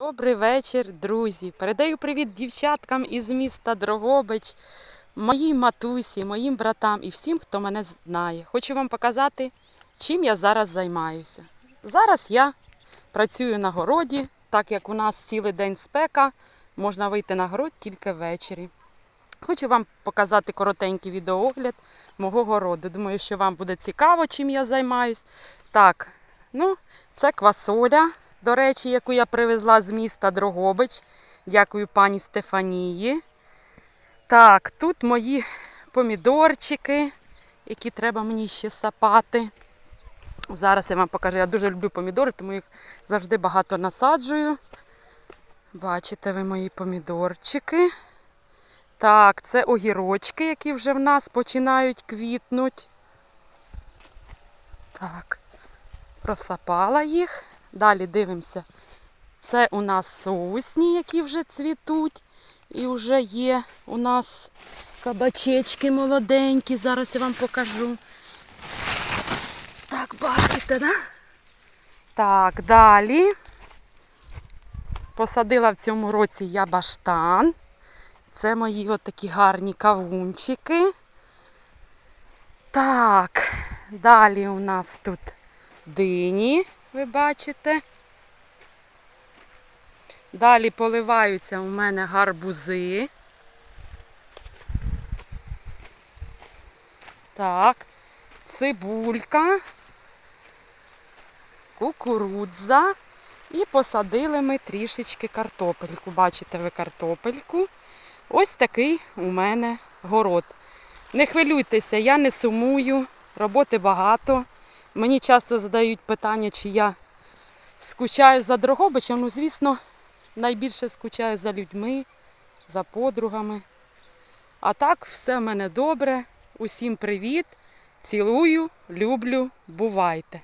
Добрий вечір, друзі. Передаю привіт дівчаткам із міста Дрогобич, моїй матусі, моїм братам і всім, хто мене знає. Хочу вам показати, чим я зараз займаюся. Зараз я працюю на городі, так як у нас цілий день спека, можна вийти на город тільки ввечері. Хочу вам показати коротенький відеоогляд мого городу. Думаю, що вам буде цікаво, чим я займаюсь. Так, ну, це квасоля, до речі, яку я привезла з міста Дрогобич. Дякую пані Стефанії. Так, тут мої помідорчики, які треба мені ще сапати. Зараз я вам покажу. Я дуже люблю помідори, тому їх завжди багато насаджую. Бачите ви мої помідорчики. Так, це огірочки, які вже в нас починають квітнуть. Так, просапала їх. Далі дивимося. Це у нас соусні, які вже цвітуть. І вже є у нас кабачечки молоденькі. Зараз я вам покажу. Так, бачите, да? Так, далі. Посадила в цьому році я баштан. Це мої от такі гарні кавунчики. Так, далі у нас тут дині, ви бачите. Далі поливаються у мене гарбузи. Так, цибулька, кукурудза. І посадили ми трішечки картопельку. Бачите ви картопельку. Ось такий у мене город. Не хвилюйтеся, я не сумую, роботи багато. Мені часто задають питання, чи я скучаю за Дрогобичем. Ну, звісно, найбільше скучаю за людьми, за подругами. А так, все в мене добре. Усім привіт. Цілую, люблю, бувайте.